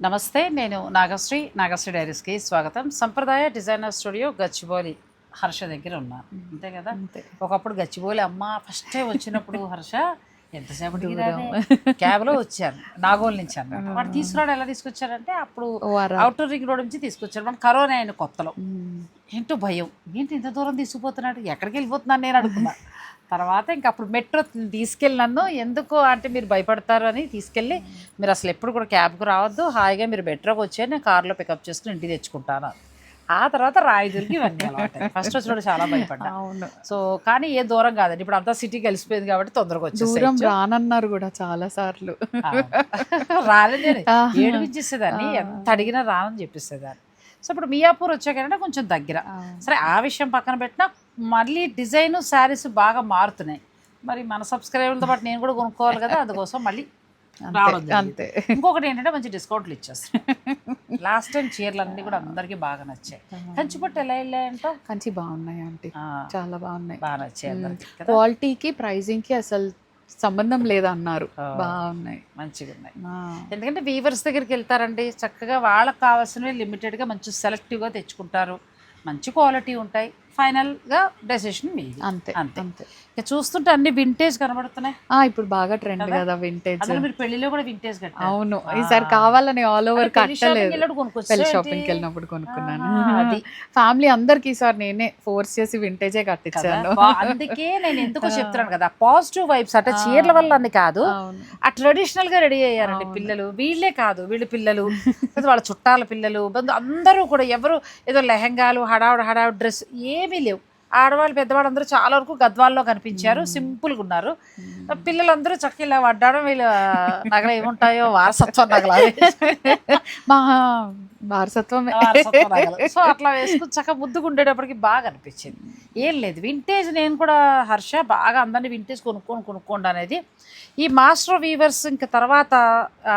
నమస్తే నేను నాగశ్రీ. నాగశ్రీ డైరీస్కి స్వాగతం. సంప్రదాయ డిజైనర్ స్టూడియో గచ్చిబౌలి హర్ష దగ్గర ఉన్నాను అంతే కదా? ఒకప్పుడు గచ్చిబౌలి అమ్మ ఫస్ట్ టైం వచ్చినప్పుడు హర్ష ఎంతసేపటికి క్యాబ్లో వచ్చారు నాగోల్ నుంచి అన్నమాట వాడు తీసుకురావడం ఎలా తీసుకొచ్చారంటే అప్పుడు అవుటర్ రింగ్ రోడ్ నుంచి తీసుకొచ్చారు మన కరోనా అయిన కొత్తలో. ఏంటో భయం. ఏంటి ఇంత దూరం తీసుకుపోతున్నాడు? ఎక్కడికి వెళ్ళిపోతున్నాను నేను అనుకున్నా. తర్వాత ఇంక అప్పుడు మెట్రో తీసుకెళ్ళి నన్ను ఎందుకు అంటే మీరు భయపడతారు అని తీసుకెళ్ళి మీరు అసలు ఎప్పుడు కూడా క్యాబ్కి రావద్దు హాయిగా మీరు మెట్రోకి వచ్చే నేను కార్లో పికప్ చేసుకుని ఇంటికి తెచ్చుకుంటాను ఆ తర్వాత రాయదుర్గి ఇవన్నీ అలవాటు. ఫస్ట్ వచ్చినప్పుడు చాలా భయపడ్డా. అవును. సో కానీ ఏ దూరం కాదండి. ఇప్పుడు అంతా సిటీ కలిసిపోయింది కాబట్టి తొందరగా దూరం వచ్చేసి రానన్నారు కూడా చాలా సార్లు. రాలేదు. ఏడిపించేసేదాన్ని ఎంత అడిగినా రానని చెప్పేసేదాన్ని. సో ఇప్పుడు మియాపూర్ వచ్చాకంటే కొంచెం దగ్గర. సరే ఆ విషయం పక్కన పెట్టినా మళ్ళీ డిజైన్ శారీస్ బాగా మారుతున్నాయి. మరి మన సబ్స్క్రైబర్లతో పాటు నేను కూడా కొనుక్కోవాలి కదా అందుకోసం మళ్ళీ అంతే ఇంకొకటి ఏంటంటే మంచి డిస్కౌంట్లు ఇచ్చేస్తాను లాస్ట్ టైం చీరలు అన్నీ కూడా అందరికీ బాగా నచ్చాయి. కంచిపట్టు ఎలా వెళ్ళాయంటో? కంచి బాగున్నాయి ఆంటీ. చాలా బాగున్నాయి. బాగా నచ్చాయి క్వాలిటీకి ప్రైజింగ్కి అసలు సంబంధం లేదన్నారు. బాగున్నాయి. మంచిగా ఉన్నాయి. ఎందుకంటే వీవర్స్ దగ్గరికి వెళ్తారండి. చక్కగా వాళ్ళకి కావాల్సినవి లిమిటెడ్గా మంచి సెలెక్టివ్గా తెచ్చుకుంటారు. మంచి క్వాలిటీ ఉంటాయి. ఫైనల్గా డెసిషన్ మీది. అంతే అంతే. అంతే. ఇక చూస్తుంటే అన్ని వింటేజ్ కనబడుతున్నాయి. ఆ ఇప్పుడు బాగా ట్రెండ్ కదా? వింటేజ్ మీరు పెళ్ళిలో కూడా వింటేజ్ అవును. ఈసారి కావాలని ఆల్ ఓవర్ కట్టలేదు. పెళ్ళి? షాపింగ్కి వెళ్ళినప్పుడు కొనుక్కున్నాను. అది. ఫ్యామిలీ అందరికి ఈసారి నేనే ఫోర్స్ చేసి వింటేజే? కట్టించాను. అందుకే నేను ఎందుకో చెప్తున్నాను కదా పాజిటివ్ వైబ్స్ అంటే చీరల వల్ల అని కాదు. ఆ ట్రెడిషనల్గా రెడీ అయ్యారండి పిల్లలు. వీళ్ళే కాదు వీళ్ళ పిల్లలు. వాళ్ళ చుట్టాల పిల్లలు బంధు అందరూ కూడా ఎవరు ఏదో లెహంగాలు హడావుడు హడావుడు డ్రెస్ ఏమీ లేవు. ఆడవాళ్ళు పెద్దవాళ్ళు అందరూ చాలా వరకు గద్వాల్లో కనిపించారు. సింపుల్గా ఉన్నారు. పిల్లలందరూ చక్క ఇలా వడ్డాడం వీళ్ళ నగలు ఏముంటాయో వారసత్వం నగలు. మా వారసత్వ. సో అట్లా వేసుకుని చక్క ముద్దుగా ఉండేటప్పటికి బాగా అనిపించింది ఏం లేదు. వింటేజ్ నేను కూడా హర్ష బాగా అందరినీ వింటేజ్ కొనుక్కొని కొనుక్కోండి అనేది. ఈ మాస్టర్ వీవర్స్ ఇంకా తర్వాత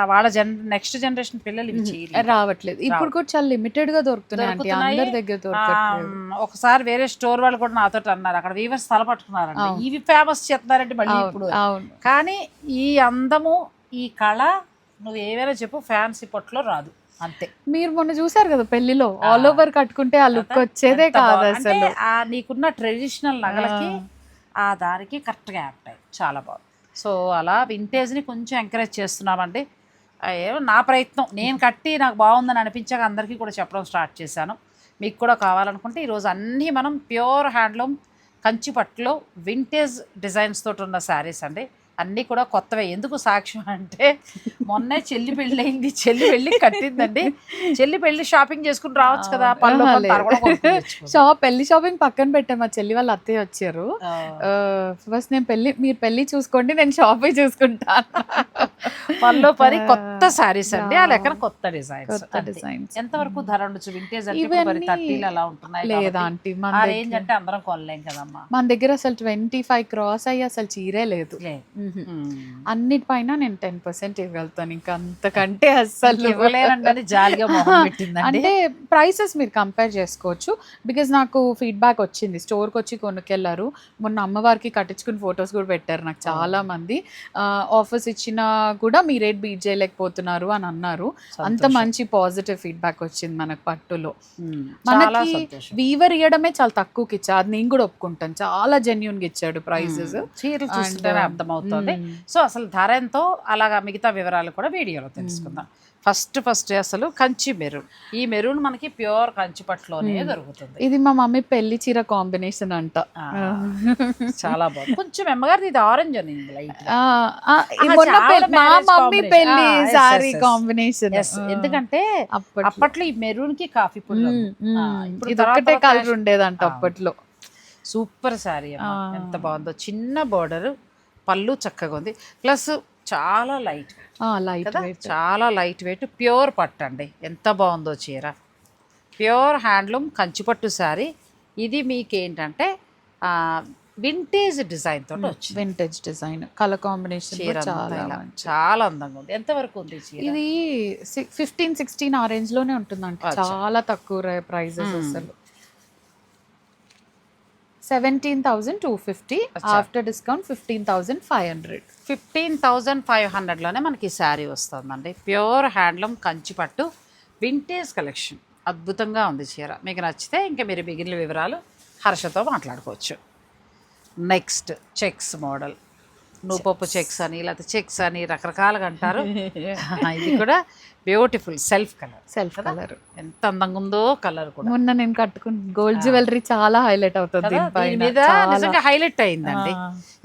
వాళ్ళ జన్ నెక్స్ట్ జనరేషన్ పిల్లలు ఇవి. రావట్లేదు. ఇప్పుడు కూడా చాలా లిమిటెడ్గా దొరుకుతున్నాయి. అందరి దగ్గర ఒకసారి వేరే స్టోర్ వాళ్ళు కూడా నాతో అన్నారు. అక్కడ వీవర్స్ తల పట్టుకున్నారండి. ఇవి ఫేమస్ చేస్తున్నారంటే మళ్ళీ ఇప్పుడు. కానీ ఈ అందము ఈ కళ నువ్వు ఏవైనా చెప్పు ఫ్యాన్సీ పొట్లో రాదు. అంతే. మీరు మొన్న చూసారు కదా పెళ్ళిలో ఆల్ ఓవర్ కట్టుకుంటే ఆ లుక్ వచ్చేదే కాదు. అసలు. నీకున్న ట్రెడిషనల్ నగలకి ఆ. దానికి కరెక్ట్గా యాప్ట్ అయ్యి చాలా బాగుంది. సో అలా వింటేజ్ని కొంచెం ఎంకరేజ్ చేస్తున్నామండి. నా ప్రయత్నం. నేను కట్టి నాకు బాగుందని అనిపించాక అందరికీ కూడా చెప్పడం స్టార్ట్ చేశాను. మీకు కూడా కావాలనుకుంటే ఈరోజు అన్నీ మనం ప్యూర్ హ్యాండ్లూమ్ కంచి పట్టులో వింటేజ్ డిజైన్స్ తోటి ఉన్న శారీస్ అండి. అన్నీ కూడా కొత్తవే. ఎందుకు సాక్ష్యం అంటే మొన్నే చెల్లి పెళ్ళి అయింది చెల్లి వెళ్ళి కట్టిందండి. చెల్లి పెళ్ళి షాపింగ్ చేసుకుని రావచ్చు కదా పళ్ళు. షాప్ పెళ్ళి షాపింగ్ పక్కన పెట్టాం. మా చెల్లి వాళ్ళ అత్తయ్య వచ్చారు. ఫస్ట్ నేను పెళ్ళి మీరు పెళ్ళి చూసుకోండి నేను షాపింగ్ చూసుకుంటాను. పళ్ళు పరి కొత్త శారీస్ అండి. ఆ లెక్కన కొత్త డిజైన్స్ కొత్త డిజైన్స్. ఎంత వరకు ధర ఉండొచ్చు? వింటేజ్ అంటే ఇప్పుడు మరి ఇవన్నీ థర్టీలు అలా ఉంటున్నాయి లేదా ఆంటీ మన రేంజ్ అంటే అందరం కొనలేం కదమ్మా. మన దగ్గర అసలు ట్వంటీ ఫైవ్ క్రాస్ అయ్యి అసలు చీరే లేదు. అన్నిటిపైన నేను టెన్ పర్సెంట్ ఇవ్వగలుగుతాను. ఇంకా అంతకంటే అస్సలు ఇవ్వలేనండి జాలిగా అంటే ప్రైసెస్ మీరు కంపేర్ చేసుకోవచ్చు. బికాజ్ నాకు ఫీడ్బ్యాక్ వచ్చింది. స్టోర్కి వచ్చి కొనుక్కెళ్ళారు. మొన్న అమ్మవారికి కట్టించుకుని ఫొటోస్ కూడా పెట్టారు నాకు చాలా మంది. ఆఫర్స్ ఇచ్చినా కూడా మీ రేట్ బీట్ చేయలేకపోతున్నారు అని అన్నారు. అంత. మంచి పాజిటివ్ ఫీడ్బ్యాక్ వచ్చింది మనకు పట్టులో. మనకి వీవర్ ఇవ్వడమే చాలా తక్కువకి ఇచ్చా. అది నేను కూడా ఒప్పుకుంటాను. చాలా జెన్యున్గా ఇచ్చాడు చీరలు చూస్తుంటేనే అర్థమవుతుంది. సో అసలు ధర ఎంతో అలాగా మిగతా వివరాలు కూడా వీడియోలో తెలుసుకుందాం. ఫస్ట్ ఫస్ట్ అసలు కంచి మెరూన్. ఈ మెరూన్ మనకి ప్యూర్ కంచి పట్టులోనే దొరుకుతుంది. ఇది మా మమ్మీ పెళ్ళి చీర కాంబినేషన్ అంట. చాలా బాగుంది. కొంచెం అమ్మగారిది ఇది ఆరెంజ్ అని మా మమ్మీ. పెళ్ళి సారీ. కాంబినేషన్ ఎందుకంటే అప్పట్లో. అప్పట్లో ఈ మెరూన్కి కాఫీ పుల్ల ఇది ఒక్కటే కలర్ ఉండేదంట అప్పట్లో. సూపర్ శారీ ఎంత బాగుందో. చిన్న బోర్డర్ పళ్ళు చక్కగా ఉంది. ప్లస్ చాలా లైట్ లైట్ చాలా లైట్ వెయిట్. ప్యూర్ పట్టు అండి. ఎంత బాగుందో చీర. ప్యూర్ హ్యాండ్లూమ్ కంచిపట్టు శారీ. ఇది మీకు ఏంటంటే వింటేజ్ డిజైన్ తోటి వచ్చింది. వింటేజ్ డిజైన్ కలర్ కాంబినేషన్ చాలా. చాలా అందంగా ఉంది. ఎంత వరకు ఉంది ఇది ఫిఫ్టీన్ సిక్స్టీన్ ఆ రేంజ్లోనే ఉంటుందంట. చాలా తక్కువ ప్రైజెస్ అసలు. Seventeen thousand two fifty after discount fifteen thousand five hundred. Fifteen thousand five హండ్రెడ్లోనే మనకి ఈ శారీ వస్తుందండి. ప్యూర్ హ్యాండ్లూమ్ కంచి పట్టు వింటేజ్ కలెక్షన్. అద్భుతంగా ఉంది చీర. మీకు నచ్చితే ఇంకా మీరు మిగిలిన వివరాలు హర్షతో మాట్లాడుకోవచ్చు. Next checks model. నువ్వుపప్పు చెక్స్ అని లేకపోతే చెక్స్ అని రకరకాలుగా అంటారు. ఇది కూడా beautiful self colour self colour ఎంత అందంగా ఉందో కలర్ కూడా. మొన్న నేను కట్టుకున్న గోల్డ్ జ్యువెలరీ చాలా హైలైట్ అవుతుంది? దీని మీద నిజంగా హైలైట్ అయిందండి.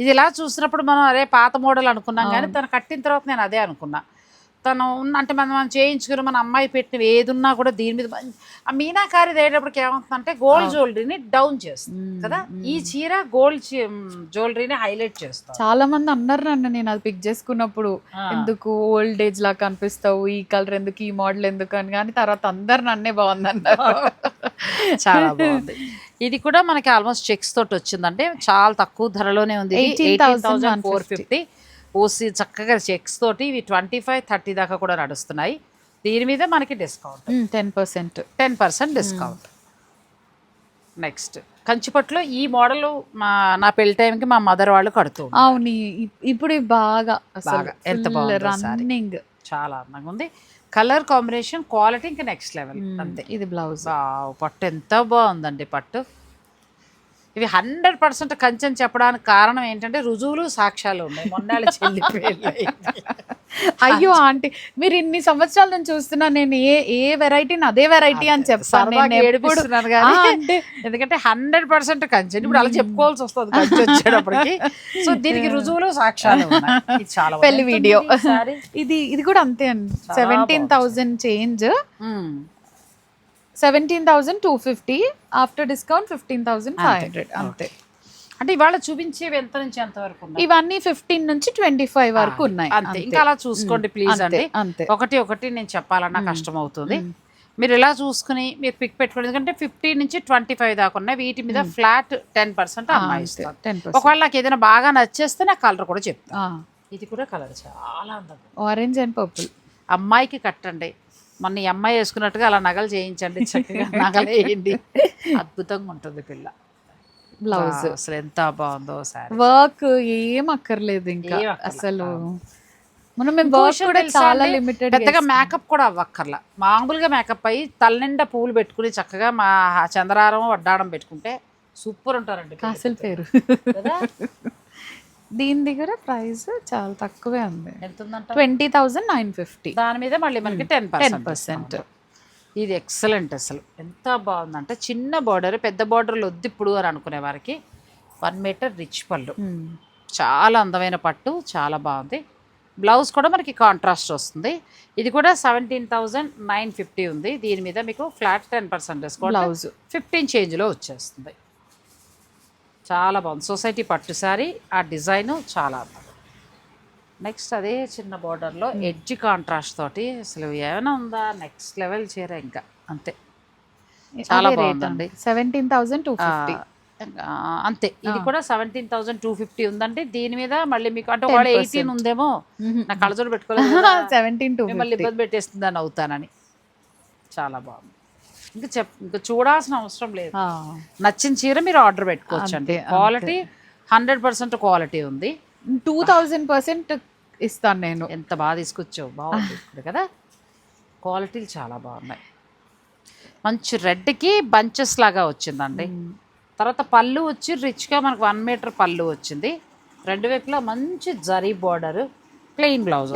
ఇది ఇలా చూసినప్పుడు మనం అదే పాత మోడల్ అనుకున్నాం కానీ తను కట్టిన తర్వాత నేను అదే అనుకున్నా. తను ఉన్న అంటే మనం మనం చేయించుకుని మన అమ్మాయి పెట్టిన ఏది ఉన్నా కూడా దీని మీద ఆ మీనాకారి దేటప్పటికి ఏమవుతుందంటే గోల్డ్ జ్యువెలరీని డౌన్ చేస్తుంది కదా? ఈ చీర గోల్డ్ జ్యువెలరీని హైలైట్ చేస్తాం చాలా మంది అన్నారు నన్ను నేను అది పిక్ చేసుకున్నప్పుడు. ఎందుకు ఓల్డ్ ఏజ్ లా కనిపిస్తావు? ఈ కలర్ ఎందుకు? ఈ మోడల్ ఎందుకు? అని కానీ తర్వాత అందరు నన్నే బాగుందన్నారు. చాలా బాగుంది. ఇది కూడా మనకి ఆల్మోస్ట్ చెక్స్ తోటి వచ్చిందంటే చాలా తక్కువ ధరలోనే ఉంది 18,150. ఫోర్ ఫిఫ్టీ ఓసి చక్కగా చెక్స్ తోటి ఇవి ట్వంటీ ఫైవ్ థర్టీ దాకా కూడా నడుస్తున్నాయి. దీని మీద మనకి discount ten percent ten percent discount next కంచిపట్లో ఈ మోడల్ మా నా పెళ్ళి టైంకి మా మదర్ వాళ్ళు కడుతూ. అవును ఇప్పుడు బాగా బాగా. ఎంత. రన్నింగ్ చాలా అందంగా ఉంది. కలర్ కాంబినేషన్ క్వాలిటీ ఇంకా నెక్స్ట్ లెవెల్ అంతే. ఇది బ్లౌజ్ పట్టు ఎంత బాగుందండి పట్టు. ఇవి హండ్రెడ్ పర్సెంట్ కంచెని చెప్పడానికి కారణం ఏంటంటే రుజువులు సాక్ష్యాలు ఉన్నాయి. మొన్నాళ్ళ చెల్లి. అయ్యో ఆంటీ మీరు ఇన్ని సంవత్సరాల నుంచి చూస్తున్నా నేను ఏ ఏ వెరైటీని అదే వెరైటీ అని చెప్తాను. అంటే ఎందుకంటే హండ్రెడ్ పర్సెంట్ కంచె. ఇప్పుడు అలా చెప్పుకోవాల్సి వస్తుంది కంచె వచ్చేటప్పటికి. సో దీనికి రుజువులు సాక్ష్యాలు. ఇది చాలా. పెళ్ళి వీడియో? ఇది ఇది కూడా అంతే అండి. Seventeen thousand change. Seventeen thousand two fifty after discount fifteen thousand five hundred అంతే. అంటే ఇవాళ చూపించేవి ఎంత నుంచి ఎంత వరకు ఇవన్నీ ఫిఫ్టీన్ నుంచి ట్వంటీ ఫైవ్ వరకు ఉన్నాయి. అంతే. ఇంకా అలా చూసుకోండి ప్లీజ్ అండి. అంతే. ఒకటి ఒకటి నేను చెప్పాలన్నా కష్టం అవుతుంది మీరు ఇలా చూసుకుని మీరు పిక్ పెట్టుకోండి. ఎందుకంటే ఫిఫ్టీ నుంచి ట్వంటీ ఫైవ్ దాకా ఉన్నాయి. వీటి మీద ఫ్లాట్ టెన్ పర్సెంట్ ఒకవేళ నాకు ఏదైనా బాగా నచ్చేస్తే నాకు కలర్ కూడా చెప్తాను ఇది కూడా కలర్ చాలా అందంగా ఆరెంజ్ అండ్ పర్పుల్ అమ్మాయికి కట్టండి. మొన్న ఈ అమ్మాయి వేసుకున్నట్టుగా అలా నగలు చేయించండి చక్కగా. నగలు వేయండి. అద్భుతంగా ఉంటుంది పిల్ల. బ్లౌజ్. అసలు ఎంత బాగుందో సారీ వర్క్ ఏం అక్కర్లేదు ఇంకా. అసలు. మనం మేము వర్క్ కూడా చాలా లిమిటెడ్ పెద్దగా మేకప్ కూడా అవ్వక్కర్లా. మామూలుగా మేకప్ అయ్యి తలనిండా పువ్వులు పెట్టుకుని చక్కగా మా చంద్రారం వడ్డాడం పెట్టుకుంటే సూపర్ ఉంటారండి కాసుల పేరు. కదా? దీని దగ్గర ప్రైస్ చాలా తక్కువే ఉంది. Twenty thousand nine fifty. దాని మీద మళ్ళీ మనకి టెన్ టెన్ పర్సెంట్ పర్సెంట్. ఇది ఎక్సలెంట్ అసలు. ఎంత బాగుందంటే. చిన్న బార్డర్ పెద్ద బార్డర్లు వద్దు ఇప్పుడు అని అనుకునే వారికి వన్ మీటర్ రిచ్ పళ్ళు. చాలా అందమైన పట్టు చాలా బాగుంది. బ్లౌజ్ కూడా మనకి కాంట్రాస్ట్ వస్తుంది. ఇది కూడా సెవెంటీన్ థౌజండ్ నైన్ ఫిఫ్టీ ఉంది. దీని మీద మీకు flat ten percent discount blouse fifteen చేంజ్లో వచ్చేస్తుంది. చాలా బాగుంది. సొసైటీ పట్టు సారీ ఆ డిజైన్ చాలా నెక్స్ట్ అదే చిన్న బార్డర్లో ఎడ్జ్ కాంట్రాస్ట్ తోటి అసలు ఏమైనా ఉందా? నెక్స్ట్ లెవెల్ చీర ఇంకా అంతే. చాలా బాగుందండి. సెవెంటీన్ థౌసండ్ టూ అంతే. ఇది కూడా సెవెంటీన్ థౌసండ్ టూ ఫిఫ్టీ ఉందండి దీని మీద మళ్ళీ మీకు అంటే ఒకవేళ ఎయిటీన్ ఉందేమో నా కళ్ళజోడు పెట్టుకోలేదు సెవెంటీన్ టూ మిమ్మల్ని ఇబ్బంది పెట్టేస్తుందని అవుతానని. చాలా బాగుంది. ఇంకా చెప్ ఇంకా చూడాల్సిన అవసరం లేదు. నచ్చిన చీర మీరు ఆర్డర్ పెట్టుకోవచ్చు అండి క్వాలిటీ హండ్రెడ్ పర్సెంట్ క్వాలిటీ ఉంది. టూ థౌజండ్ పర్సెంట్ ఇస్తాను నేను. ఎంత బాగా తీసుకొచ్చావు? బాగుంది ఇప్పుడు కదా? క్వాలిటీలు చాలా బాగున్నాయి. మంచి రెడ్కి బంచెస్ లాగా వచ్చిందండి. తర్వాత పళ్ళు వచ్చి రిచ్గా మనకు వన్ మీటర్ పళ్ళు వచ్చింది. రెండు వైపులా మంచి జరీ బార్డర్. ప్లెయిన్ బ్లౌజ్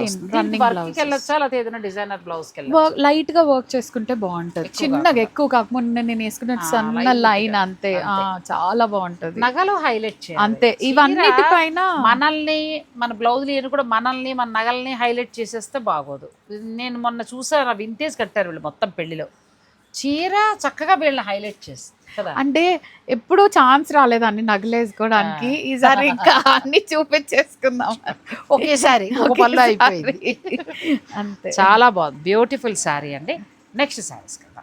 వెళ్ళొచ్చా లేకపోతే ఏదైనా డిజైనర్ వెళ్ళి వర్క్ లైట్గా వర్క్ చేసుకుంటే బాగుంటది. చిన్నగా ఎక్కువ కాకుండా నేను వేసుకున్న సన్న లైన్ అంతే. చాలా బాగుంటది. నగలు హైలైట్ చేయాలి. అంతే. ఇవన్నిటిపైన మనల్ని మన బ్లౌజ్ లేని కూడా మనల్ని మన నగల్ని హైలైట్ చేసేస్తే బాగోదు. నేను మొన్న చూసాను వింటేజ్ కట్టారు వీళ్ళు మొత్తం పెళ్ళిలో చీర చక్కగా వీళ్ళని హైలైట్ చేసి కదా? అంటే ఎప్పుడూ ఛాన్స్ రాలేదు అన్ని నగలేసుకోవడానికి ఈసారి ఇంకా అన్ని చూపించేసుకుందాం. ఒకేసారి ఒక పళ్ళు అయిపోయింది. అంతే. చాలా బాగుంది. బ్యూటిఫుల్ శారీ అండి. నెక్స్ట్ శారీస్ కదా.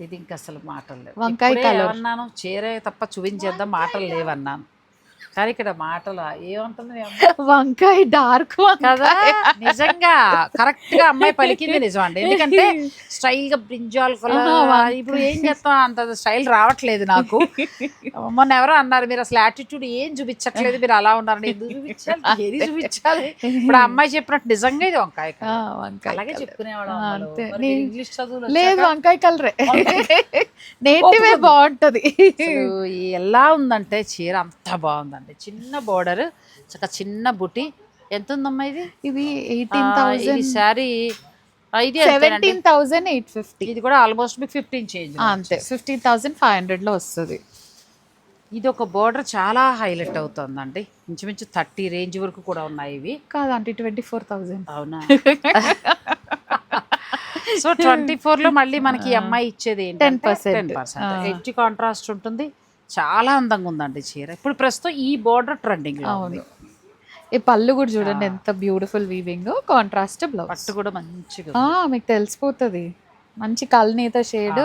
ఇది ఇంకా అసలు మాటలు లేవు. వంకాయ. ఏమన్నాను? చీర తప్ప చూపించేద్దాం మాటలు లేవన్నాను. కానీ ఇక్కడ మాటలు ఏముంటుంది? వంకాయ డార్క్ కదా నిజంగా కరెక్ట్గా అమ్మాయి పలికింది నిజం అండి. ఎందుకంటే స్టైల్గా బ్రింజాల్ కలర్ ఇప్పుడు ఏం చేస్తాం? అంత స్టైల్ రావట్లేదు నాకు. మొన్న ఎవరో అన్నారు మీరు అసలు యాటిట్యూడ్ ఏం చూపించట్లేదు మీరు అలా ఉన్నారని. ఎందుకు చూపించాలి? ఏది చూపించాలి? ఇప్పుడు ఆ అమ్మాయి చెప్పినట్టు నిజంగా ఇది వంకాయ. వంకాయ అలాగే. చెప్పుకునేవాడు ఇంగ్లీష్ చదువులు లేదు వంకాయ కలరే. నేటివే. బాగుంటది. ఎలా ఉందంటే చీర అంత బాగుందండి. చిన్న బోర్డర్ చక్క చిన్న బుటి. ఎంత ఉందమ్మా ఇది ఇది ఎయిటీన్ థౌసండ్ శారీ ఇది? సెవెంటీన్ థౌసండ్ ఎయిట్ ఫిఫ్టీ ఇది కూడా ఆల్మోస్ట్ మీకు ఫిఫ్టీన్ చేంజ్ అంతే ఫిఫ్టీన్ థౌసండ్ ఫైవ్ హండ్రెడ్లో వస్తుంది. ఇది ఒక బోర్డర్ చాలా హైలైట్ అవుతుందండి. ఇంచుమించు థర్టీ రేంజ్ వరకు కూడా ఉన్నాయి ఇవి. కాదంటే ట్వంటీ ఫోర్ థౌసండ్ అవునా? సో ట్వంటీ ఫోర్లో మళ్ళీ మనకి అమ్మాయి ఇచ్చేది 10%. టెన్ పర్సెంట్ ఎడ్జ్ కాంట్రాస్ట్ ఉంటుంది. చాలా అందంగా ఉందండి చీర. ఇప్పుడు ప్రస్తుతం ఈ బోర్డర్ ట్రెండింగ్ అవును. ఈ పళ్ళు కూడా చూడండి ఎంత బ్యూటిఫుల్ వీవింగ్ కాంట్రాస్ట్ బ్లౌజ్ పట్టు కూడా మంచిగా. మీకు తెలిసిపోతుంది. మంచి కల్నేత shade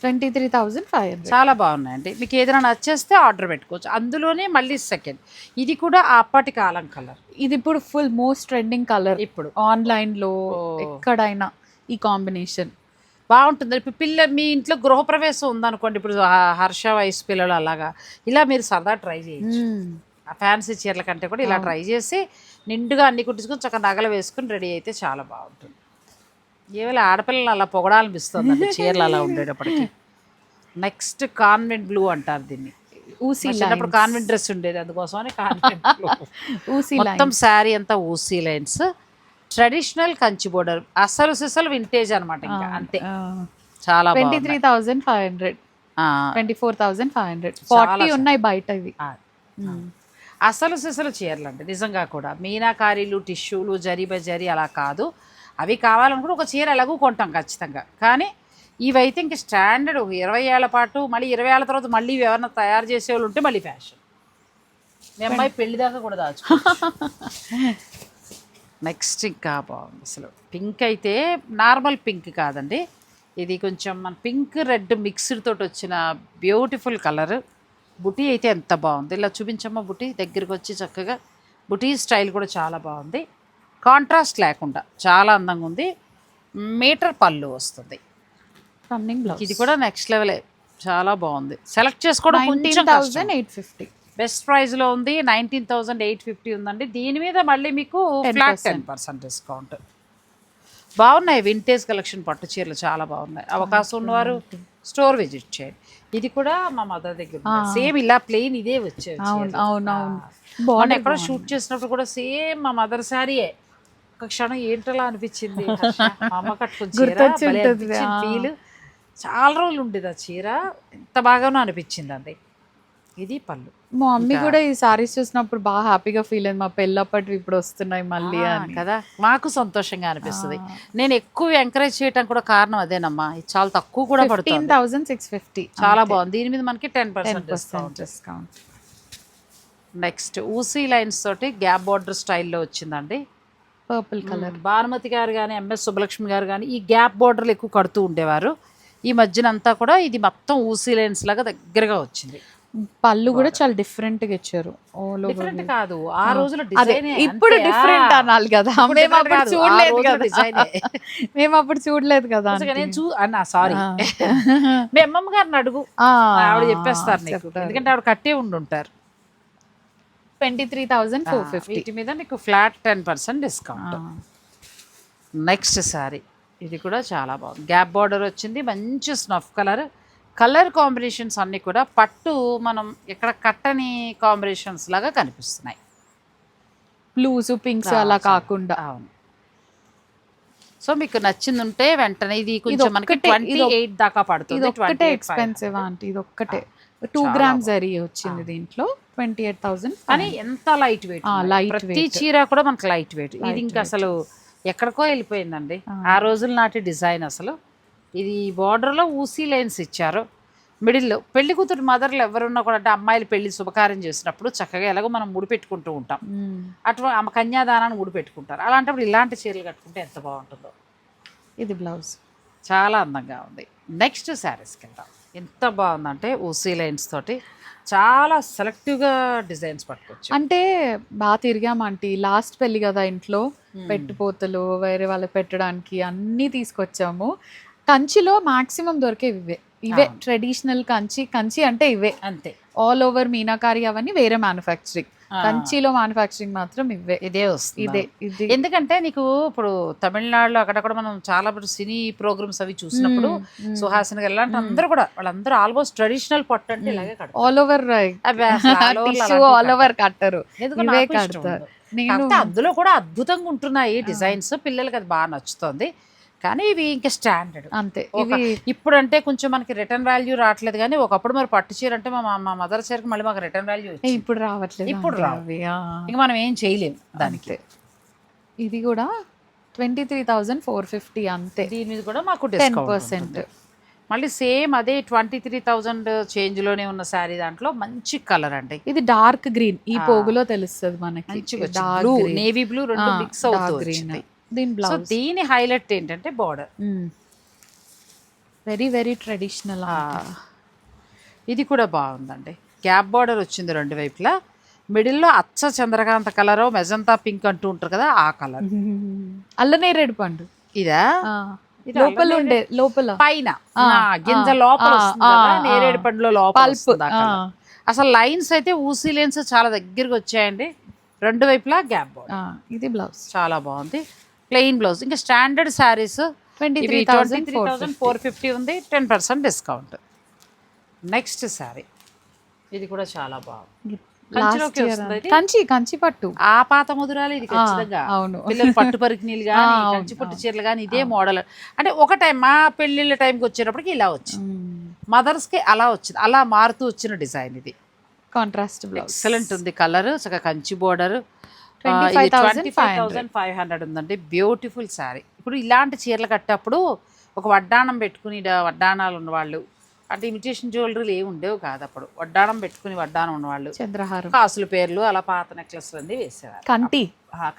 twenty three thousand five hundred చాలా బాగున్నాయండి. మీకు ఏదైనా నచ్చేస్తే ఆర్డర్ పెట్టుకోవచ్చు. అందులోనే మళ్ళీ సెకండ్ ఇది కూడా అప్పటి కాలం కలర్ ఇది ఇప్పుడు ఫుల్ మోస్ట్ ట్రెండింగ్ కలర్ ఇప్పుడు. ఆన్లైన్లో ఓ. ఎక్కడైనా ఈ కాంబినేషన్ బాగుంటుంది. ఇప్పుడు పిల్ల మీ ఇంట్లో గృహప్రవేశం ఉందనుకోండి ఇప్పుడు హర్ష వయసు పిల్లలు అలాగా ఇలా మీరు సరదా ట్రై చేయొచ్చు. ఆ ఫ్యాన్సీ చీరల కంటే కూడా ఇలా ట్రై చేసి నిండుగా అన్ని కుట్టించుకొని చక్కగా నగలు వేసుకుని రెడీ అయితే చాలా బాగుంటుంది. ఏవేళ ఆడపిల్లలు అలా పొగడాలనిపిస్తుంది చీరలు అలా ఉండేటప్పటికి. నెక్స్ట్ కాన్వెంట్ బ్లూ అంటారు దీన్ని. ఊసీ చిన్నప్పుడు కాన్వెంట్ డ్రెస్ ఉండేది అందుకోసమని కాన్వెంట్ ఊసీ మొత్తం శారీ అంతా ఊసీ లైన్స్. Traditional Kanchi border. అసలు సిసలు వింటేజ్ అనమాట ఇంకా అంతే. చాలా twenty three thousand five hundred twenty four thousand five hundred forty ఉన్నాయి బయట ఇవి. అసలు సిసలు చీరలు అండి నిజంగా కూడా. మీనాకారీలు టిష్యూలు జరీ బజరీ అలా కాదు. అవి కావాలనుకుంటే ఒక చీర ఎలాగూ కొంటాం ఖచ్చితంగా. కానీ ఇవైతే ఇంక స్టాండర్డ్ ఇరవై ఏళ్ళ పాటు మళ్ళీ ఇరవై ఏళ్ళ తర్వాత మళ్ళీ ఇవి ఎవరైనా తయారు చేసేవాళ్ళు ఉంటే మళ్ళీ ఫ్యాషన్. మీ అమ్మాయి పెళ్ళి దాకా కూడా దాచు నెక్స్ట్ ఇంకా బాగుంది అసలు. పింక్ అయితే నార్మల్ పింక్ కాదండి. ఇది కొంచెం మన పింక్ రెడ్ మిక్స్డ్ తోటి వచ్చిన బ్యూటిఫుల్ కలర్. బుటీ అయితే ఎంత బాగుంది. ఇలా చూపించమ్మా బుటీ దగ్గరికి వచ్చి చక్కగా. బుటీ స్టైల్ కూడా చాలా బాగుంది. కాంట్రాస్ట్ లేకుండా చాలా అందంగా ఉంది. మీటర్ పళ్ళు వస్తుంది. రన్నింగ్ బ్లౌజ్ ఇది కూడా నెక్స్ట్ లెవెలే. చాలా బాగుంది. సెలెక్ట్ చేసుకోవడం కొంచెం ఎయిట్ ఫిఫ్టీ బెస్ట్ ప్రైస్లో ఉంది. నైన్టీన్ థౌసండ్ ఎయిట్ ఫిఫ్టీ ఉందండి. దీని మీద మళ్ళీ మీకు ఫ్లాట్ టెన్ పర్సెంట్ డిస్కౌంట్ బాగున్నాయి. వింటేజ్ కలెక్షన్ పట్టు చీరలు చాలా బాగున్నాయి. అవకాశం ఉన్నవారు స్టోర్ విజిట్ చేయండి. ఇది కూడా మా మదర్ దగ్గర సేమ్ ఇలా ప్లెయిన్ ఇదే వచ్చేది అవును అవును అవును. మొన్న ఎక్కడో షూట్ చేసినప్పుడు కూడా సేమ్ మా మదర్ శారీయే ఒక క్షణం ఏంటలా అనిపించింది అమ్మ కట్టుకుని ఫీల్ చాలా రోజులు ఉండేది ఆ చీర. ఎంత బాగానో అనిపించింది అది ఇది పళ్ళు. మా మమ్మీ కూడా ఈ సారీస్ చూసినప్పుడు బాగా హ్యాపీగా ఫీల్ అయింది. మా పెళ్ళప్పటివి ఇప్పుడు వస్తున్నాయి మళ్ళీ అని. కదా? మాకు సంతోషంగా అనిపిస్తుంది. నేను ఎక్కువ ఎంకరేజ్ చేయడానికి కూడా కారణం అదేనమ్మా. ఇది చాలా తక్కువ కూడా పడుతుంది. Thousand six fifty. చాలా బాగుంది. దీని మీద మనకి టెన్ పర్సెంట్ డిస్కౌంట్ నెక్స్ట్ ఊసీ లైన్స్ తోటి గ్యాప్ బార్డర్ స్టైల్లో వచ్చిందండి. పర్పుల్ కలర్ భానుమతి గారు కానీ ఎంఎస్ సుబ్బలక్ష్మి గారు కానీ ఈ గ్యాప్ బార్డర్లు ఎక్కువ కడుతూ ఉండేవారు. ఈ మధ్యన అంతా కూడా ఇది మొత్తం ఊసీ లైన్స్ లాగా దగ్గరగా వచ్చింది. పళ్ళు కూడా చాలా డిఫరెంట్గా ఇచ్చారు. డిఫరెంట్ కాదు. ఆ రోజుల ఇప్పుడు డిఫరెంట్ అనాలి కదా. మేము అప్పుడు చూడలేదు కదా. మేము అప్పుడు చూడలేదు కదా నేను చూ అన్నా సారీ మీ అమ్మమ్మ గారిని అడుగు. ఆవిడ చెప్పేస్తారు నీకు. ఎందుకంటే ఆవిడ కట్టే ఉండి ఉంటారు twenty three thousand four fifty మీద నీకు flat ten percent discount next sari ఇది కూడా చాలా బాగుంది. గ్యాప్ బార్డర్ వచ్చింది. మంచి స్నఫ్ కలర్ కలర్ కాంబినేషన్స్ అన్నీ కూడా పట్టు మనం ఇక్కడ కట్టని కాంబినేషన్స్ లాగా కనిపిస్తున్నాయి. బ్లూస్ పింక్స్ అలా కాకుండా. అవును. సో మీకు నచ్చింది ఉంటే వెంటనే ఇది కొంచెం మనకి ట్వంటీ ఎయిట్ దాకా పడుతుంది ఎక్స్పెన్సివ్ ఆంటీ ఇది ఒక్కటే. టూ గ్రామ్స్ జరీ వచ్చింది దీంట్లో ట్వంటీ ఎయిట్ థౌసండ్ కానీ ఎంత లైట్ వెయిట్ light ప్రతి చీర కూడా మనకు లైట్ వెయిట్ ఇది ఇంకా అసలు ఎక్కడికో వెళ్ళిపోయిందండి. ఆ రోజుల నాటి డిజైన్ అసలు. ఇది బార్డర్లో ఊసీ లైన్స్ ఇచ్చారు. మిడిల్లో పెళ్ళి కూతురు మదర్లు ఎవరున్నా కూడా అంటే అమ్మాయిలు పెళ్ళి శుభకార్యం చేసినప్పుడు చక్కగా ఎలాగో మనం ముడి పెట్టుకుంటూ ఉంటాం. అటు ఆమె కన్యాదానాన్ని ముడి పెట్టుకుంటారు. అలాంటప్పుడు ఇలాంటి చీరలు కట్టుకుంటే ఎంత బాగుంటుందో. ఇది బ్లౌజ్. చాలా అందంగా ఉంది. నెక్స్ట్ శారీస్కి వెళ్దాం. ఎంత బాగుందంటే ఊసీ లైన్స్ తోటి చాలా సెలెక్టివ్గా డిజైన్స్ పట్టుకోవచ్చు అంటే బాగా తిరిగామంటీ లాస్ట్ పెళ్ళి కదా ఇంట్లో పెట్టుపోతలు వేరే వాళ్ళకి పెట్టడానికి అన్నీ తీసుకొచ్చాము. కంచిలో మాక్సిమం దొరికేవి ఇవే. ఇవే. ట్రెడిషనల్ కంచి కంచి అంటే ఇవే. అంతే. ఆల్ ఓవర్ మీనాకారి అవన్నీ వేరే మ్యానుఫ్యాక్చరింగ్. కంచిలో మ్యానుఫ్యాక్చరింగ్ మాత్రం ఇవే. ఇదే వస్తుంది. ఇదే ఇది. ఎందుకంటే నీకు ఇప్పుడు తమిళనాడులో అక్కడక్కడ మనం చాలా ఇప్పుడు సినీ ప్రోగ్రామ్స్ అవి చూసినప్పుడు సుహాసిని గారు ఇలాంటి అందరూ కూడా వాళ్ళందరూ ఆల్మోస్ట్ ట్రెడిషనల్ పట్టు అంటే ఇలాగే ఆల్ ఓవర్ ఆల్ ఓవర్ కట్టరు. ఇవే కడతారు. అందులో కూడా అద్భుతంగా ఉంటున్నాయి డిజైన్స్. పిల్లలకి అది బాగా నచ్చుతుంది. కానీ ఇవి ఇంకా స్టాండర్డ్. అంతే. ఇవి ఇప్పుడు అంటే కొంచెం మనకి రిటర్న్ వాల్యూ రావట్లేదు కానీ ఒకప్పుడు మరి పట్టు చీర అంటే మా మా మదర్ చీరకి మళ్ళీ మాకు రిటర్న్ వాల్యూ ఇప్పుడు రావట్లేదు ఇప్పుడు రావు. ఇంకా మనం ఏం చేయలేము దానికి. ఇది కూడా twenty three thousand four fifty అంతే. దీని మీద కూడా మాకు టెన్ పర్సెంట్. మళ్ళీ సేమ్ అదే ట్వంటీ త్రీ థౌజండ్ చేంజ్లోనే ఉన్న శారీ దాంట్లో మంచి కలర్ అండి. ఇది డార్క్ గ్రీన్ ఈ. పోగులో తెలుస్తుంది మనకి. నేవీ బ్లూ రెండు మిక్స్ అవుతూ దీని సో బ్లౌజ్ దీని హైలైట్ ఏంటంటే బార్డర్ వెరీ వెరీ ట్రెడిషనల్ ఇది కూడా బాగుందండి. గ్యాప్ బార్డర్ వచ్చింది రెండు వైపులా. మిడిల్లో అచ్చ చంద్రకాంత కలర్ మెజంతా పింక్ అంటూ ఉంటారు కదా ఆ కలర్. అల్లనేరేడు పండు. ఇదా? లోపల ఉండే లోపల. పైన. గింజ లోపల నేరేడు. పండులో లోపల. అసలు లైన్స్ అయితే ఊసీ లైన్స్ చాలా దగ్గరికి వచ్చాయండి. రెండు వైపులా గ్యాప్ బార్డర్ ఇది బ్లౌజ్ చాలా బాగుంది. Plain blouse. ఇంకా standard saris twenty three thousand three thousand four fifty ఉంది. Ten percent discount next sari ఇది కూడా చాలా బాగుంది? కంచి కంచి పట్టు. ఆ పాత ముదురాలు ఇది ఖచ్చితంగా. అవును. పిల్లలు పట్టు పరికినీలు కానీ కంచి పట్టు చీరలు కానీ ఇదే మోడల్. అంటే ఒక టైం మా పెళ్ళిళ్ళ టైంకి వచ్చేటప్పటికి ఇలా వచ్చింది. మదర్స్కి అలా వచ్చింది. అలా మారుతూ వచ్చిన డిజైన్ ఇది. కాంట్రాస్ట్ బ్లౌజ్ ఎక్సలెంట్ ఉంది. కలర్ చక్కగా కంచి బోర్డర్ 25,500. ఫైవ్ హండ్రెడ్ ఉందండి. బ్యూటిఫుల్ శారీ ఇప్పుడు ఇలాంటి చీరలు కట్టేప్పుడు ఒక వడ్డాణం పెట్టుకుని వడ్డాణాలు ఉన్నవాళ్ళు అంటే ఇమిటేషన్ జ్యువెలరీలు ఏమి ఉండేవి కాదు అప్పుడు. వడ్డాణం పెట్టుకుని వడ్డాణం ఉన్నవాళ్ళు. చంద్రహారం. కాసుల పేర్లు అలా పాత నెక్లెస్లు అన్నీ వేసేవారు. కంటి.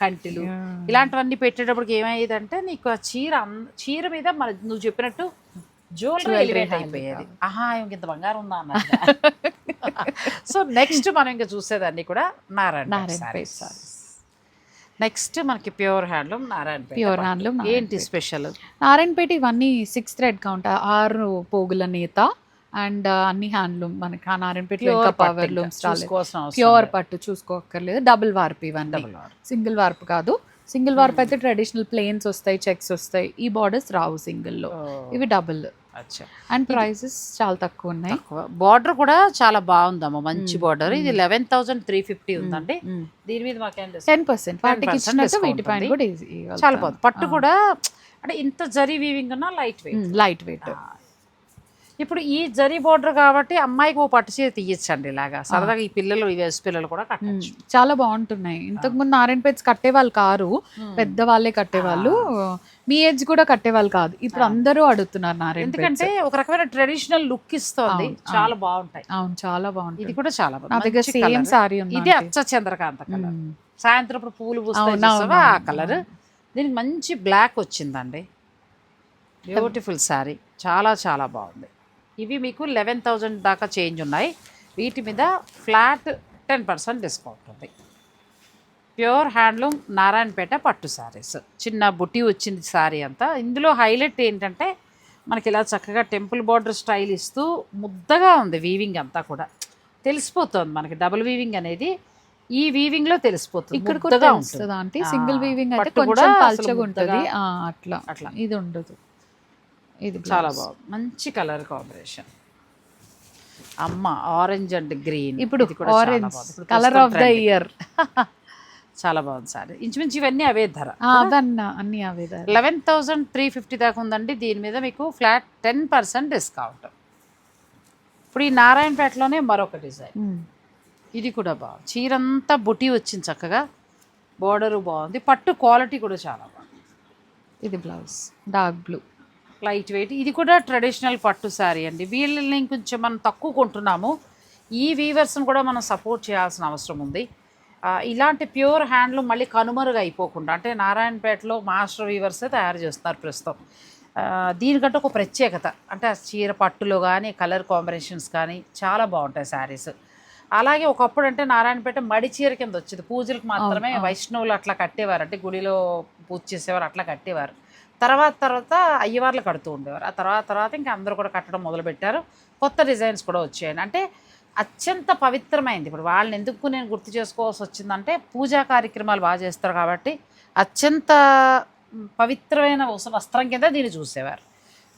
కంటిలు. ఇలాంటివన్నీ పెట్టేటప్పటికి ఏమయ్యేదంటే నీకు ఆ చీర చీర మీద మన నువ్వు చెప్పినట్టు జ్యువెలరీ ఎలివేట్ అయిపోయేది. ఆహా ఇంక ఇంత బంగారం ఉందా అన్నది సో నెక్స్ట్ మనం ఇంకా చూసేదాన్ని కూడా నారాయణ నారాయణపేట sarees. నెక్స్ట్ మనకి pure handloom Narayana Pure handloom, ఏంటి నారాయణపేట. స్పెషల్? నారాయణపేట ఇవన్నీ సిక్స్ థ్రెడ్ కౌంట్ ఆరు పోగుల నేత అండ్ అన్ని హ్యాండ్లూమ్ మనకి ఆ నారాయణపేట ఇంకా పవర్ లూమ్స్ ప్యూర్ పట్టు చూసుకోక్కర్లేదు. డబుల్ వార్ప్ ఇవన్నీ. సింగిల్ వార్ప్ కాదు. సింగిల్ వార్ప్ అయితే ట్రెడిషనల్ ప్లేన్స్ వస్తాయి చెక్స్ వస్తాయి. ఈ బార్డర్స్ రావు single లో ఇవి డబుల్ అండ్ ప్రైసెస్ చాలా తక్కువ ఉన్నాయి. బార్డర్ కూడా చాలా బాగుందమ్మా మంచి బార్డర్. ఇది లెవెన్ థౌసండ్ త్రీ ఫిఫ్టీ ఉందండి. దీని మీద మాకేం? టెన్ పర్సెంట్ వాటికి 10% ఇచ్చినట్టు discount వీటి పైన. కూడా చాలా బాగుంది. పట్టు కూడా అంటే ఇంత జరీ వీవింగ్ ఉన్న లైట్ వెయిట్ లైట్ వెయిట్ ఇప్పుడు ఈ జరీ బోర్డర్ కాబట్టి అమ్మాయికి ఓ పట్టు చీర తీయచ్చండి ఇలాగా. సరదాగా ఈ పిల్లలు ఈ వయసు పిల్లలు కూడా కట్టచ్చు. చాలా బాగుంటున్నాయి. ఇంతకు ముందు నారాయణపేట కట్టేవాళ్ళు కారు. పెద్ద వాళ్ళే కట్టేవాళ్ళు. మీ ఏజ్ కూడా కట్టేవాళ్ళు కాదు. ఇప్పుడు అందరూ అడుగుతున్నారు నారాయణపేట ఎందుకంటే ఒక రకమైన ట్రెడిషనల్ లుక్ ఇస్తుంది. చాలా బాగుంటాయి. అవును చాలా ఇది బాగుంటుంది కూడా చాలా నా బాగుంది దగ్గర సేమ్. సారీ ఉంది ఇది అచ్చ చంద్రకాంత కలర్. సాయంత్రం ఇప్పుడు పూలు పూస్తాయి చూసావా? ఆ కలర్. దీనికి మంచి బ్లాక్ వచ్చిందండి. బ్యూటిఫుల్ శారీ చాలా చాలా బాగుంది. ఇవి మీకు లెవెన్ థౌజండ్ దాకా చేంజ్ ఉన్నాయి. వీటి మీద ఫ్లాట్ టెన్ పర్సెంట్ డిస్కౌంట్ ఉంది. ప్యూర్ హ్యాండ్లూమ్ నారాయణపేట పట్టు శారీస్. చిన్న బుట్టి వచ్చింది శారీ అంతా. ఇందులో హైలైట్ ఏంటంటే మనకి ఇలా చక్కగా టెంపుల్ బార్డర్ స్టైల్ ఇస్తూ ముద్దగా ఉంది వీవింగ్ అంతా కూడా. తెలిసిపోతుంది మనకి. డబుల్ వీవింగ్ అనేది ఈ వీవింగ్లో తెలిసిపోతుంది. ఇక్కడ కూడా. అంటే సింగిల్ వీవింగ్ కూడా కొంచెం పల్చగా ఉంటుంది. అట్లా. అట్లా. ఇది ఉండదు. ఇది చాలా. బాగుంది. మంచి కలర్ కాంబినేషన్. అమ్మ ఆరెంజ్ అండ్ గ్రీన్ ఇప్పుడు orange colour of the year చాలా బాగుంది సార్. ఇంచుమించు ఇవన్నీ అవే ధర అవన్న అన్ని అవే ధర. లెవెన్ థౌజండ్ త్రీ ఫిఫ్టీ దాకా ఉందండి. దీని మీద మీకు ఫ్లాట్ టెన్ పర్సెంట్ డిస్కౌంట్ ఇప్పుడు ఈ నారాయణపేటలోనే మరొక డిజైన్. ఇది కూడా బాగుంది. చీరంతా బుటీ వచ్చింది చక్కగా. బోర్డరు బాగుంది. పట్టు క్వాలిటీ కూడా చాలా బాగుంది. ఇది blouse. Dark blue light weight. ఇది కూడా ట్రెడిషనల్ పట్టు శారీ అండి. వీళ్ళని కొంచెం మనం తక్కువ కొంటున్నాము. ఈ వీవర్స్ని కూడా మనం సపోర్ట్ చేయాల్సిన అవసరం ఉంది. ఇలాంటి ప్యూర్ హ్యాండ్లు మళ్ళీ కనుమరుగు అయిపోకుండా అంటే నారాయణపేటలో మాస్టర్ వీవర్సే తయారు చేస్తున్నారు ప్రస్తుతం. దీనికంటే ఒక ప్రత్యేకత అంటే ఆ చీర పట్టులో కానీ కలర్ కాంబినేషన్స్ కానీ చాలా బాగుంటాయి శారీస్. అలాగే ఒకప్పుడు అంటే నారాయణపేట మడి చీర కింద వచ్చేది. పూజలకు మాత్రమే. వైష్ణవులు అట్లా కట్టేవారు. అంటే గుడిలో పూజ చేసేవారు అట్లా కట్టేవారు. తర్వాత తర్వాత అయ్యవార్లు కడుతూ ఉండేవారు. ఆ తర్వాత తర్వాత ఇంకా అందరూ కూడా కట్టడం మొదలుపెట్టారు. కొత్త డిజైన్స్ కూడా వచ్చాయి అంటే అత్యంత పవిత్రమైంది. ఇప్పుడు వాళ్ళని ఎందుకు నేను గుర్తు చేసుకోవాల్సి వచ్చిందంటే పూజా కార్యక్రమాలు బాగా చేస్తారు కాబట్టి అత్యంత పవిత్రమైన వస్త్రం కింద దీన్ని చూసేవారు.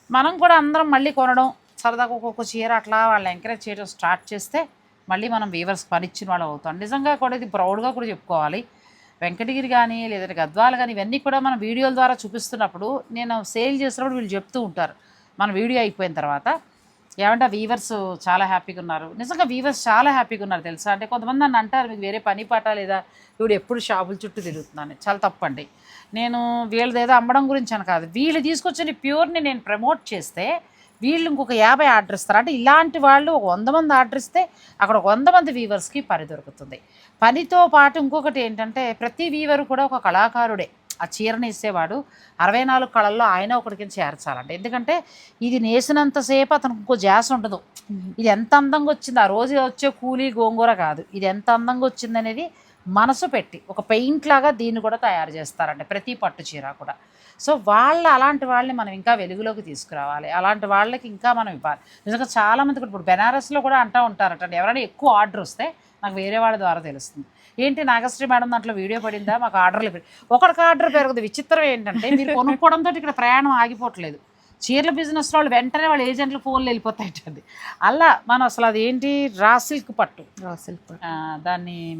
మనం కూడా అందరం మళ్ళీ కొనడం సరదాగా ఒక్కొక్క చీర అట్లా వాళ్ళని ఎంకరేజ్ చేయడం స్టార్ట్ చేస్తే మళ్ళీ మనం వీవర్స్ పనిచ్చిన వాళ్ళు అవుతాం. నిజంగా కూడా ఇది ప్రౌడ్గా కూడా చెప్పుకోవాలి. వెంకటగిరి కానీ లేదంటే గద్వాలు కానీ ఇవన్నీ కూడా మనం వీడియోల ద్వారా చూపిస్తున్నప్పుడు నేను సేల్ చేసినప్పుడు వీళ్ళు చెప్తూ ఉంటారు. మన వీడియో అయిపోయిన తర్వాత. ఏమంటే వీవర్స్ చాలా హ్యాపీగా ఉన్నారు. నిజంగా వీవర్స్ చాలా హ్యాపీగా ఉన్నారు తెలుసా? అంటే కొంతమంది నన్ను అంటారు మీకు వేరే పని పాట లేదా వీడు ఎప్పుడు షాపుల చుట్టూ తిరుగుతున్నాను. చాలా తప్పండి. నేను వీళ్ళది ఏదో అమ్మడం గురించి అని కాదు. వీళ్ళు తీసుకొచ్చిన ప్యూర్ని నేను ప్రమోట్ చేస్తే వీళ్ళు ఇంకొక యాభై ఆర్డర్ ఇస్తారు అంటే ఇలాంటి వాళ్ళు ఒక వంద మంది ఆర్డర్ ఇస్తే అక్కడ ఒక వంద మంది వీవర్స్కి పని దొరుకుతుంది. పనితో పాటు ఇంకొకటి ఏంటంటే ప్రతి వీవరు కూడా ఒక కళాకారుడే. ఆ చీరని ఇచ్చేవాడు. అరవై నాలుగు కళల్లో ఆయన ఒకటికి చేర్చాలంటే. ఎందుకంటే ఇది నేసినంతసేపు అతనికి ఇంకో జాస్ ఉండదు. ఇది ఎంత అందంగా వచ్చింది? ఆ రోజు వచ్చే కూలీ గోంగూర కాదు. ఇది ఎంత అందంగా వచ్చింది అనేది మనసు పెట్టి ఒక పెయింట్ లాగా దీన్ని కూడా తయారు చేస్తారంటే ప్రతి పట్టు చీర కూడా. సో వాళ్ళ అలాంటి వాళ్ళని మనం ఇంకా వెలుగులోకి తీసుకురావాలి. అలాంటి వాళ్ళకి ఇంకా మనం ఇవ్వాలి. నిజంగా చాలామంది కూడా ఇప్పుడు బెనారస్లో కూడా అంటూ ఉంటారట ఎవరైనా ఎక్కువ ఆర్డర్ వస్తే నాకు వేరే వాళ్ళ ద్వారా తెలుస్తుంది. ఏంటి నాగశ్రీ మేడం దాంట్లో వీడియో పడిందా? మాకు ఆర్డర్లు ఒకరికి ఆర్డర్ పెరగదు. విచిత్రం ఏంటంటే మీరు కొనుక్కోవడంతో ఇక్కడ ప్రయాణం ఆగిపోవట్లేదు. చీరల బిజినెస్ వాళ్ళు వెంటనే వాళ్ళ ఏజెంట్లు ఫోన్లు వెళ్ళిపోతాయి అలా మనం అసలు అది ఏంటి రా సిల్క్ పట్టు. ఆ, దాన్ని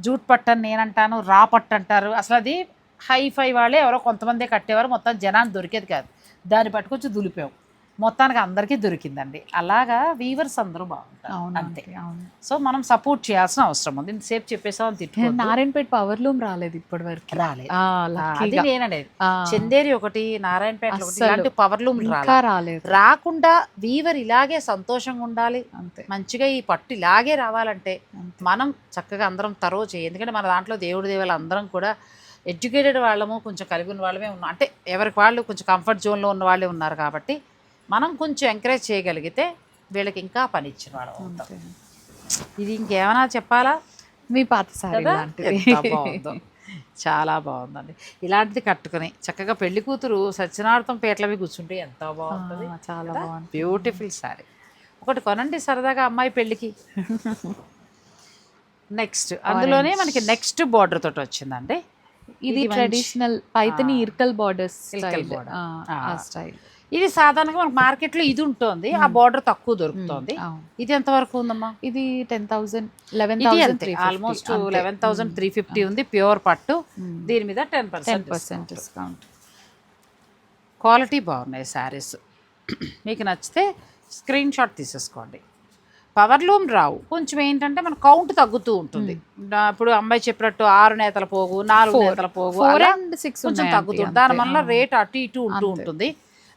జూట్ పట్టు అని నేనంటాను రా పట్టు అంటారు. అసలు అది హై ఫై వాళ్ళే ఎవరో కొంతమందే కట్టేవారు. మొత్తం జనాన్ని దొరికేది కాదు. దాన్ని పట్టుకొచ్చి దులిపాం. మొత్తానికి అందరికీ దొరికిందండి. అలాగా వీవర్స్ అందరూ బాగుంటారు. అంతే. సో మనం సపోర్ట్ చేయాల్సిన అవసరం ఉంది. ఇంతసేపు చెప్పేసాం తిట్టు నారాయణపేట పవర్ లూమ్ రాలేదు ఇప్పటి వరకు రాలేదు అది. నేననేది చందేరి ఒకటి నారాయణపేట ఒకటి. ఇలాంటి లూమ్ ఇంకా రాలేదు. రాకుండా వీవర్ ఇలాగే సంతోషంగా ఉండాలి. అంతే. మంచిగా ఈ పట్టు ఇలాగే రావాలంటే. మనం చక్కగా అందరం తరో చేయి. ఎందుకంటే మన దాంట్లో దేవుడి దేవుళ్ళు అందరం కూడా ఎడ్యుకేటెడ్ వాళ్ళము కొంచెం కలిగి ఉన్న వాళ్ళమే ఉన్నాం. అంటే ఎవరికి వాళ్ళు కొంచెం కంఫర్ట్ జోన్లో ఉన్న వాళ్ళే ఉన్నారు కాబట్టి మనం కొంచెం ఎంకరేజ్ చేయగలిగితే వీళ్ళకి ఇంకా పని ఇచ్చిన వాళ్ళం అవుతాం. అంతే. ఇది ఇంకేమైనా చెప్పాలా? మీ పాత సారీ చాలా బాగుందండి. ఇలాంటిది కట్టుకుని చక్కగా పెళ్ళి కూతురు సత్యనారాయణ పేటలవి కూర్చుంటే ఎంత బాగుంటుంది. చాలా? బాగుంది బ్యూటిఫుల్ సారీ. ఒకటి కొనండి సరదాగా అమ్మాయి పెళ్ళికి. నెక్స్ట్ అందులోనే మనకి నెక్స్ట్ బార్డర్ తోటి వచ్చిందండి. ఇది traditional Paithani Irkal borders style ఇది సాధారణంగా మనకి మార్కెట్లో ఇది ఉంటుంది ఆ బార్డర్ తక్కువ దొరుకుతుంది. ఇది ఎంత వరకు ఉందమ్మా? ఇది ten thousand eleven almost eleven thousand three fifty ఉంది ప్యూర్ పట్టు. దీని మీద ten percent percent discount quality బాగున్నాయి శారీస్ మీకు నచ్చితే స్క్రీన్ షాట్ తీసేసుకోండి. పవర్ లూమ్ రావు. కొంచెం ఏంటంటే మన కౌంట్ తగ్గుతూ ఉంటుంది. ఇప్పుడు అమ్మాయి చెప్పినట్టు ఆరు నేతల పోగు నాలుగు నేతల పోగు కొంచెం తగ్గుతుంది దానివల్ల రేట్ అటు ఇటు ఉంటూ ఉంటుంది.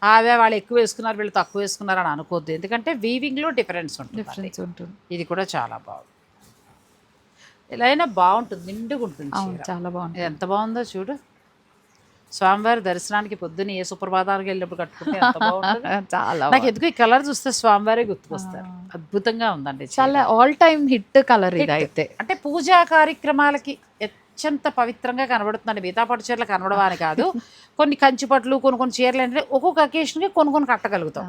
అవే వాళ్ళు ఎక్కువ వేసుకున్నారు వీళ్ళు తక్కువ వేసుకున్నారు అని అనుకోవద్దు ఎందుకంటే వీవింగ్లో డిఫరెన్స్ ఉంటుంది. డిఫరెన్స్ ఉంటుంది. ఇది కూడా చాలా బాగుంది. ఇలా అయినా బాగుంటుంది నిండుగా ఉంటుంది. చాలా బాగుంది ఇది ఎంత బాగుందో చూడు. స్వామివారి దర్శనానికి పొద్దున్న ఏ సుప్రభాతానికి వెళ్ళినప్పుడు కట్టుకుంటే బాగుంటుంది. చాలా నాకు ఎందుకు ఈ కలర్ చూస్తే స్వామివారే గుర్తుకొస్తారు. అద్భుతంగా ఉందండి. చాలా ఆల్ టైమ్ హిట్ కలర్ ఇది అయితే. అంటే పూజా కార్యక్రమాలకి అత్యంత పవిత్రంగా కనబడుతుందండి. మిగతా పట్టు చీరలు కనబడవని కాదు. కొన్ని కంచి పట్లు కొన్ని కొన్ని చీరలు ఏంటంటే ఒక్కొక్క అకేషన్కి కొన్ని కొన్ని కట్టగలుగుతాం.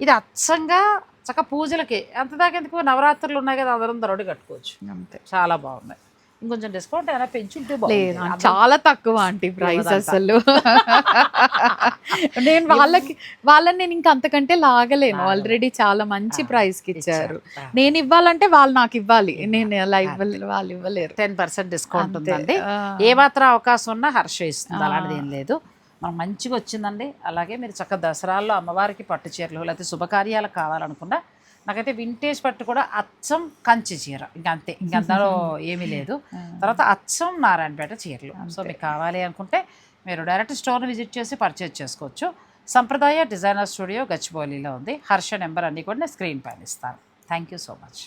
ఇది అచ్చంగా చక్క పూజలకి అంత దాకా ఎందుకు? నవరాత్రులు ఉన్నాయి కదా అందరం దొరడి కట్టుకోవచ్చు. అంతే. చాలా బాగున్నాయి. ఇంకొంచెం డిస్కౌంట్ ఏమైనా పెంచుంటే లేదు చాలా తక్కువ ఆంటీ ప్రైస్. అసలు. నేను వాళ్ళకి వాళ్ళని నేను ఇంకా అంతకంటే లాగలేను. ఆల్రెడీ చాలా మంచి ప్రైస్కి ఇచ్చారు. నేను ఇవ్వాలంటే వాళ్ళు నాకు ఇవ్వాలి. నేను అలా ఇవ్వలేరు వాళ్ళు ఇవ్వలేరు. Ten percent discount. ఉందండి. ఏ మాత్రం అవకాశం ఉన్నా హర్ష ఇస్తుంది అలాంటిది ఏం లేదు. మనకు మంచిగా వచ్చిందండి. అలాగే మీరు చక్క దసరాల్లో అమ్మవారికి పట్టు చీరలు లేకపోతే శుభకార్యాలకు కావాలనుకున్నా నాకైతే వింటేజ్ పట్టు కూడా అచ్చం కంచి చీర. ఇంకా అంతే ఇంకా అందులో ఏమీ లేదు. తర్వాత అచ్చం నారాయణపేట చీరలు. సో మీకు కావాలి అనుకుంటే మీరు డైరెక్ట్ స్టోర్ని విజిట్ చేసి పర్చేజ్ చేసుకోవచ్చు. సంప్రదాయ డిజైనర్ స్టూడియో గచ్చిబౌలిలో ఉంది. హర్ష నెంబర్ అన్నీ కూడా నేను స్క్రీన్ పైన ఇస్తాను. Thank you so much